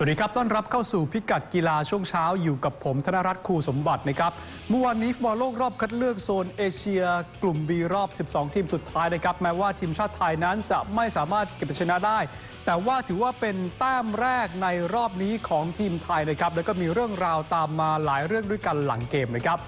สวัสดีครับ ต้อนรับเข้าสู่พิกัดกีฬาช่วงเช้าอยู่กับผมธนรัตน์ครูสมบัตินะครับ เมื่อวานนี้ฟุตบอลโลกรอบคัดเลือกโซนเอเชีย กลุ่ม B รอบ 12 ทีมสุดท้ายนะครับ แม้ว่าทีมชาติไทยนั้นจะไม่สามารถเก็บชนะได้ แต่ว่าถือว่าเป็นแต้มแรกในรอบนี้ของทีมไทยนะครับ แล้วก็มีเรื่องราวตามมาหลายเรื่องด้วยกันหลังเกมนะครับ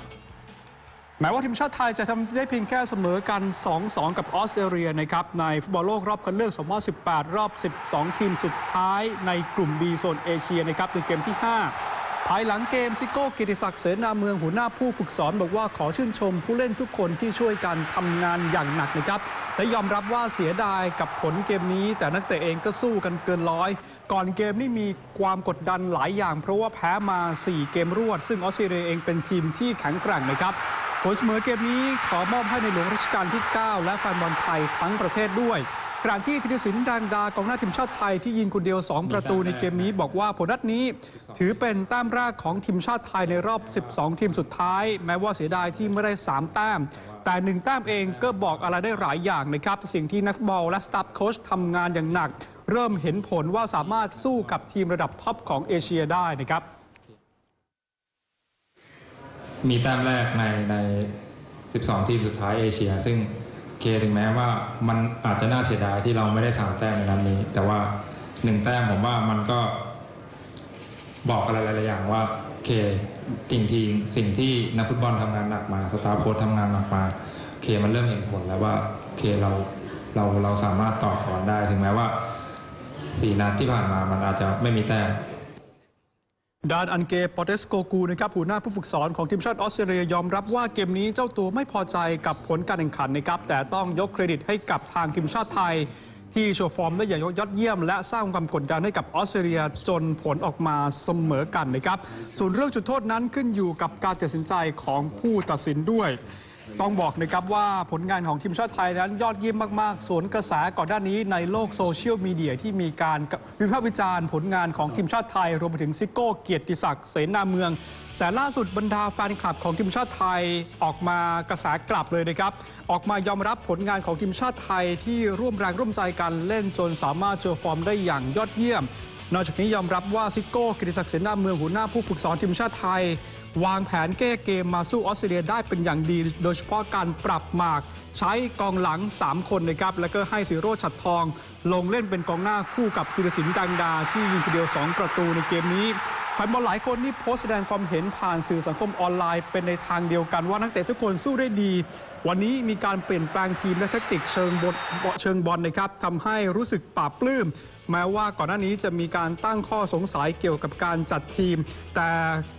แม้ว่าทีมชาติไทยจะทำได้เพียงแค่เสมอกัน 2-2 กับออสเตรเลียนะครับ ในฟุตบอลโลกรอบคัดเลือก2018 รอบ 12 ทีมสุดท้ายในกลุ่ม B โซนเอเชียนะครับในเกมที่ 5 ภายหลังเกมซิโก้กิติศักดิ์เสนาเมืองหัวหน้าผู้ฝึกสอนบอกว่าขอชื่นชมผู้เล่นทุกคนที่ช่วยกันทำงานอย่างหนักนะครับ และยอมรับว่าเสียดายกับผลเกมนี้ แต่นักเตะเองก็สู้กันเกินร้อย ก่อนเกมนี่มีความกดดันหลายอย่าง เพราะว่าแพ้มา 4 เกมรวด ซึ่งออสเตรเลียเองเป็นทีมที่แข็งแกร่งนะครับ ผลเสมอเกมนี้ขอมอบให้ในหลวงรัชกาลที่ 9 และแฟนบอลไทยทั้งประเทศด้วยขณะที่ธีรศิลป์ดังดากองหน้าทีมชาติไทยที่ยิงคนเดียว 2 ประตูในเกมนี้บอกว่าผลนัดนี้ ถือเป็นแต้มแรกของทีมชาติไทยในรอบ 12 ทีมสุดท้าย แม้ว่าเสียดายที่ไม่ได้ 3 แต้ม แต่หนึ่งแต้มเองก็บอกอะไรได้หลายอย่างนะครับ สิ่งที่นักบอลและสตาฟโค้ชทำงานอย่างหนัก เริ่มเห็นผลว่าสามารถสู้กับทีมระดับท็อปของเอเชียได้นะครับ มีแต้มแรกในใน 12 ทีมสุดท้ายเอเชีย ซึ่งเคถึงแม้ว่ามันอาจจะน่าเสียดายที่เราไม่ได้สามแต้มในนัดนี้ แต่ว่าหนึ่งแต้มผมว่ามันก็บอกอะไรหลายๆอย่างว่าเคสิ่งที่สิ่งที่นักฟุตบอลทำงานหนักมาสตาร์โค้ชทำงานหนักมาเคมันเริ่มเห็นผลแล้วว่าเคเราเราเราสามารถต่อกรได้ ถึงแม้ว่าสี่นัดที่ผ่านมามันอาจจะไม่มีแต้ม ดานอันเกปอเตสโกกูนะครับหัวหน้าผู้ฝึกสอนของทีมชาติออสเตรเลียยอมรับว่าเกมนี้เจ้าตัวไม่พอใจกับผลการแข่งขันนะครับแต่ต้องยกเครดิตให้กับทางทีมชาติไทย ที่โชว์ฟอร์มได้อย่างยอดเยี่ยม และสร้างความกดดันให้กับออสเตรเลียจนผลออกมาเสมอกันนะครับส่วนเรื่องจุดโทษนั้นขึ้นอยู่กับการตัดสินใจของผู้ตัดสินด้วย ต้องบอกนะครับว่าผลงานของทีมชาติไทยนั้นยอดเยี่ยมมาก ๆ สวนกระแสก่อนหน้านี้ในโลกโซเชียลมีเดียที่มีการวิพากษ์วิจารณ์ผลงานของทีมชาติไทย รวมไปถึงซิโก้เกียรติศักดิ์เสนาเมือง แต่ล่าสุดบรรดาแฟนคลับของทีมชาติไทยออกมากระแสกลับเลยนะครับ ออกมายอมรับผลงานของทีมชาติไทยที่ร่วมแรงร่วมใจกันเล่นจนสามารถโชว์ฟอร์มได้อย่างยอดเยี่ยม นอกจากนี้ยอมรับว่าซิโก้กิติศักดิ์เสนาเมืองหัวหน้าผู้ฝึกสอนทีมชาติไทย วางแผนแก้เกมมาสู้ออสเตรเลียได้เป็นอย่างดี โดยเฉพาะการปรับหมาก ใช้กองหลัง 3 คนนะครับ แล้วก็ให้สิโรชัดทอง ลงเล่นเป็นกองหน้าคู่กับจิรศิลป์ดังดา ที่ยิงคนเดียว 2 ประตูในเกมนี้ นบอลหลายคนนี่โพสต์แสดงความเห็นผ่านสื่อสังคมออนไลน์ เป็นในทางเดียวกันว่านักเตะทุกคนสู้ได้ดี วันนี้มีการเปลี่ยนแปลงทีมและแทคติกเชิงบทเชิงบอลนะครับทำให้รู้สึกปลาบปลื้มแม้ว่าก่อนหน้านี้จะมีการตั้งข้อสงสัยเกี่ยวกับการจัดทีม แต่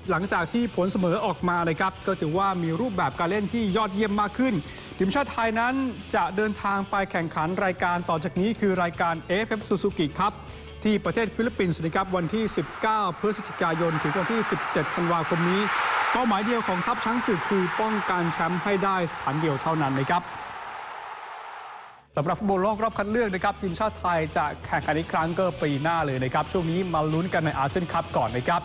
หลังจากที่ผลเสมอออกมานะครับก็ถือว่ามีรูปแบบการเล่นที่ยอดเยี่ยมมากขึ้นทีมชาติไทยนั้นจะเดินทางไปแข่งขันรายการต่อจากนี้คือรายการ AFF Suzuki ครับ ที่ประเทศฟิลิปปินส์นะครับวันที่ 19 พฤศจิกายน ถึงวันที่ 17 ธันวาคมนี้เป้าหมายเดียวของทัพช้างศึกคือป้องกันแชมป์ให้ได้สถานเดียวเท่านั้นนะครับสำหรับฟุตบอลโลกรอบคัดเลือกนะครับทีมชาติไทยจะแข่งขันอีกครั้งก็ปีหน้าเลยนะครับช่วงนี้มาลุ้นกันในอาเซียนคัพก่อนนะครับ